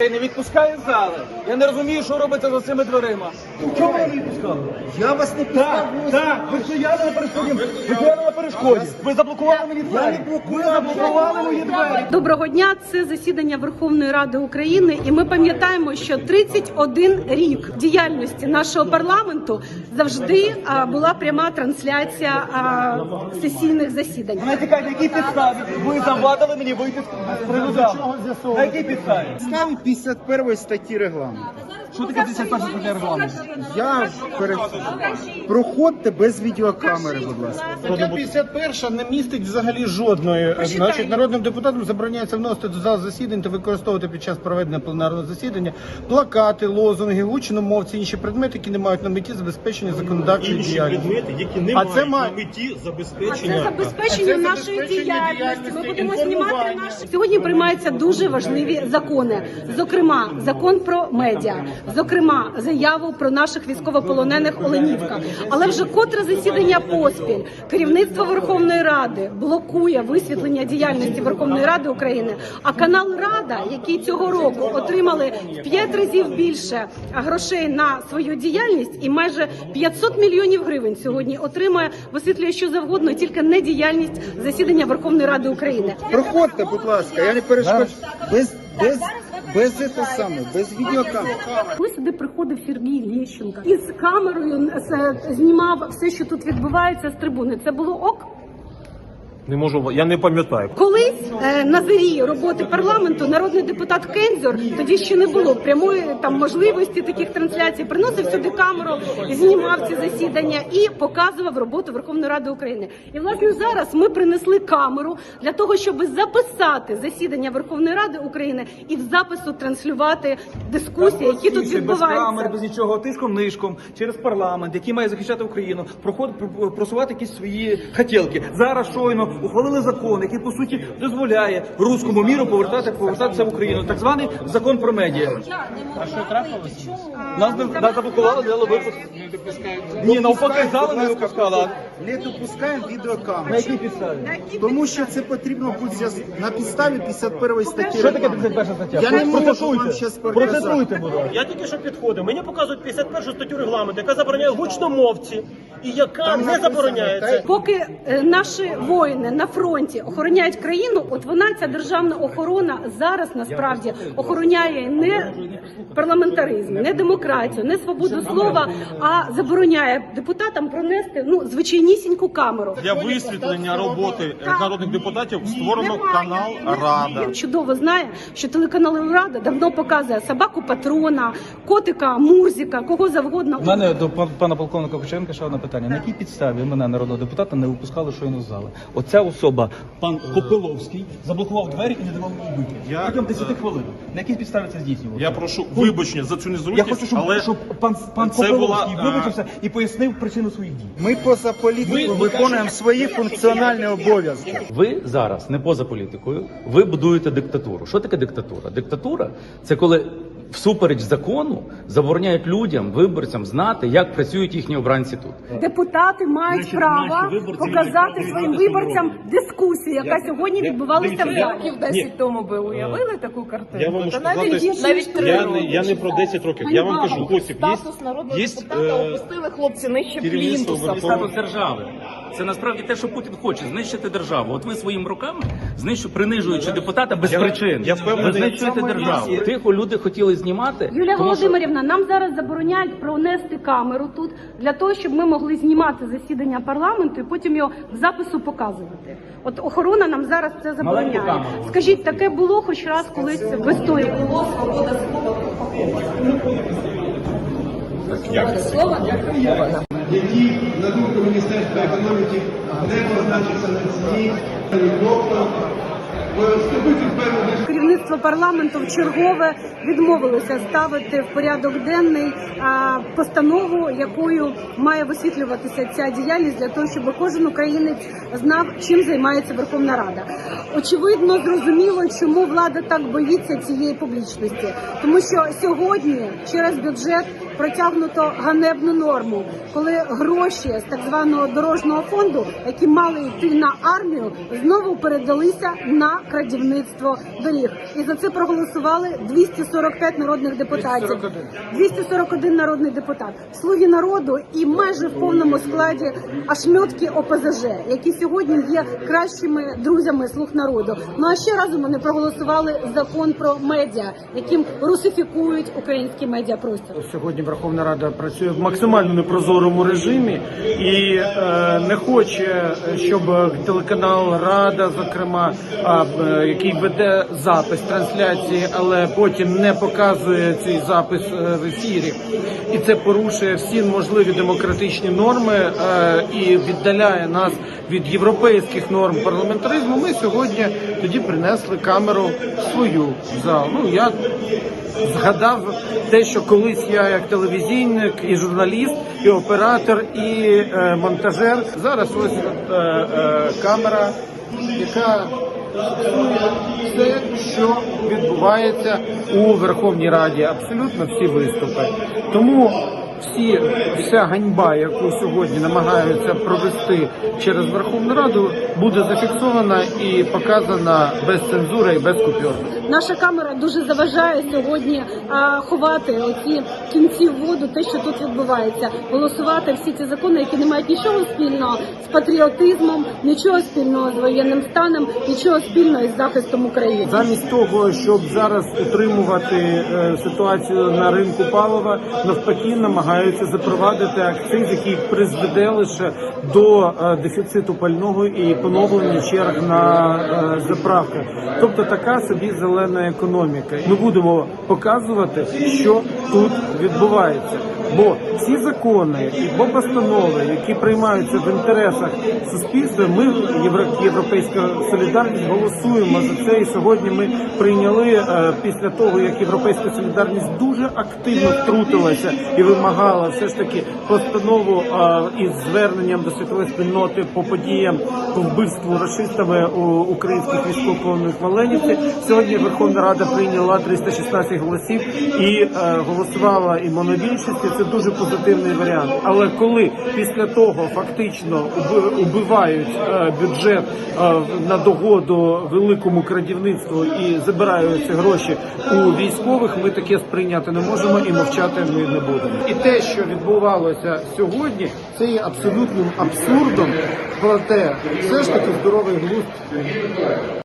не відпускає зали. Я не розумію, що робиться за цими дверима. Чому ви не відпускали? Я вас не пускав. Так, так, ви стояли на перешкоді. Ви стояли на перешкоді. Ви заблокували мені двері. Ви заблокували мої двері. Доброго дня. Це засідання Верховної Ради України, і ми пам'ятаємо, що 31 рік діяльності нашого парламенту завжди була пряма трансляція сесійних засідань. Не тікайте, на якій підставі ви завадили мені вийти з приводу. На якій підставі? Підставі 51 статті регламенту. Що таке 51 стаття регламенту? Я перед... проходьте без відеокамери, будь ласка. Стаття 51 не містить взагалі жодної. Значить, народним депутатам забороняється вносити до зал засідань та використовувати під час проведення пленарного засідання плакати, лозунги, гучномовці, інші предмети, які не мають на меті забезпечення законодавчої інші діяльності. предмети, які не А мають це на меті А це забезпечення. забезпечення А це нашої забезпечення діяльності. Ми будемо знімати наші сьогодні. Приймаються дуже важливі закони. Зокрема, закон про медіа, зокрема, заяву про наших військовополонених Оленівка. Але вже котре засідання поспіль керівництво Верховної Ради блокує висвітлення діяльності Верховної Ради України. А канал Рада, який цього року отримали в п'ять разів більше грошей на свою діяльність, і майже 500 мільйонів гривень сьогодні отримує, висвітлює що завгодно, тільки не діяльність засідання Верховної Ради України. Проходьте, будь ласка, я не перешкоджу. Без, без, без це саме, без відеокамери. Ось сюди приходив Сергій Лещенко і з камерою е, знімав все, що тут відбувається з трибуни. Це було ок. Не можу, я не пам'ятаю. Колись е, на зарі роботи парламенту народний депутат Кензор, тоді ще не було прямої там можливості таких трансляцій. Приносив сюди камеру, знімав ці засідання і показував роботу Верховної Ради України. І власне зараз ми принесли камеру для того, щоб записати засідання Верховної Ради України і в запису транслювати дискусії, які тут Без камер, без нічого, тишком нишком, через парламент, який має захищати Україну, просувати якісь свої хотілки. Зараз щойно ухвалили закон, який по суті дозволяє руському міру повертати повертатися в Україну. Так званий закон про медіа. А що трапилось? Нас не нас заблокували, дали випуск. Ні, навпаки, зали не випускали. Не допускаємо На якій підставі? Тому що це потрібно буде на підставі 51 статті Що таке регламенту. 51 стаття? Я не можу Процитуйте. вам щас показати. Процитуйте, будь ласка. Я тільки що підходив. Мені показують 51 статтю регламенту, яка забороняє гучномовці, і яка не забороняється. Поки е, наші воїни на фронті охороняють країну, от вона ця державна охорона зараз насправді охороняє не парламентаризм, не демократію, не свободу слова, а забороняє депутатам пронести ну звичайнісіньку камеру. Для висвітлення роботи народних депутатів створено канал Рада. Він чудово знає, що телеканал Рада давно показує собаку патрона, котика, мурзика, кого завгодно. У мене до пана полковника Кучеренка ще одне питання. На якій підставі мене народного депутата не випускали щойно з зали? Оця особа, пан Копиловський, заблокував двері і не давав мені вийти. Я, Протягом 10 е, хвилин. На якій підставі це здійснювалося? Я прошу вибачення за цю Я хочу, щоб, але щоб пан, пан це Копиловський була, вибачився і пояснив причину своїх дій. Ми поза політикою виконуємо свої функціональні обов'язки. Ви зараз не поза політикою, ви будуєте диктатуру. Що таке диктатура? Диктатура це коли всупереч закону забороняють людям, виборцям знати, як працюють їхні обранці тут. Депутати мають Значить, право показати своїм виборцям дискусію, яка сьогодні відбувалася в залі. Років 10 тому ви уявили таку картину? я вам Та навіть більше, навіть три я не, я не про 10 років. Я вам кажу, Осіп, Статус народного депутата е, опустили хлопці нижче плінтуса. Статус держави. Це насправді те, що Путін хоче знищити державу. От ви своїми руками знищу, принижуючи депутата без Я- причин. я впевнений, ви знищуєте державу. Тихо люди хотіли знімати. Юлія тому що- Володимирівна, нам зараз забороняють пронести камеру тут для того, щоб ми могли знімати засідання парламенту і потім його в запису показувати. От охорона нам зараз це забороняє. камеру. Скажіть, таке було хоч раз колись в історії? які, на думку Міністерства економіки, не позначаться на ціні, тобто Керівництво парламенту в чергове відмовилося ставити в порядок денний постанову, якою має висвітлюватися ця діяльність для того, щоб кожен українець знав, чим займається Верховна Рада. Очевидно, зрозуміло, чому влада так боїться цієї публічності, тому що сьогодні через бюджет протягнуто ганебну норму, коли гроші з так званого дорожнього фонду, які мали йти на армію, знову передалися на крадівництво доріг. І за це проголосували 245 народних депутатів. 241 народний депутат. Слуги народу і майже в повному складі ашмьотки ОПЗЖ, які сьогодні є кращими друзями слуг народу. Ну а ще разом вони проголосували закон про медіа, яким русифікують український медіапростір. Сьогодні Верховна Рада працює в максимально непрозорому режимі і е, не хоче, щоб телеканал Рада, зокрема, а, е, який веде запис трансляції, але потім не показує цей запис е, в ефірі, і це порушує всі можливі демократичні норми е, і віддаляє нас від європейських норм парламентаризму. Ми сьогодні тоді принесли камеру свою в зал. Ну я згадав те, що колись я як телевізійник, і журналіст, і оператор, і е, монтажер. Зараз ось е, е, камера, яка все, що відбувається у Верховній Раді. Абсолютно всі виступи. Тому всі вся ганьба, яку сьогодні намагаються провести через Верховну Раду, буде зафіксована і показана без цензури і без купюр. Наша камера дуже заважає сьогодні а, ховати оці кінці в воду, те, що тут відбувається, голосувати всі ці закони, які не мають нічого спільного з патріотизмом, нічого спільного з воєнним станом, нічого спільного із захистом України. Замість того, щоб зараз утримувати е, ситуацію на ринку палива, навпаки, намагаються запровадити акциз, який призведе лише до е, дефіциту пального і поновлення черг на е, заправках. Тобто така собі зелена економіка. Ми будемо показувати, що тут відбувається. Бо всі закони бо постанови, які приймаються в інтересах суспільства, ми європейська солідарність голосуємо за це. І сьогодні ми прийняли е, після того, як європейська солідарність дуже активно втрутилася і вимагала все ж таки постанову із зверненням до світової спільноти по подіям по вбивству расистами у українських військовополонених в. Сьогодні Верховна Рада прийняла 316 голосів і е, голосувала і монобільшістю. Це дуже позитивний варіант. Але коли після того фактично уби- убивають е, бюджет е, на догоду великому крадівництву і забирають ці гроші у військових, ми таке сприйняти не можемо і мовчати ми не будемо. Те, що відбувалося сьогодні, це є абсолютним абсурдом. Проте все ж таки здоровий глузд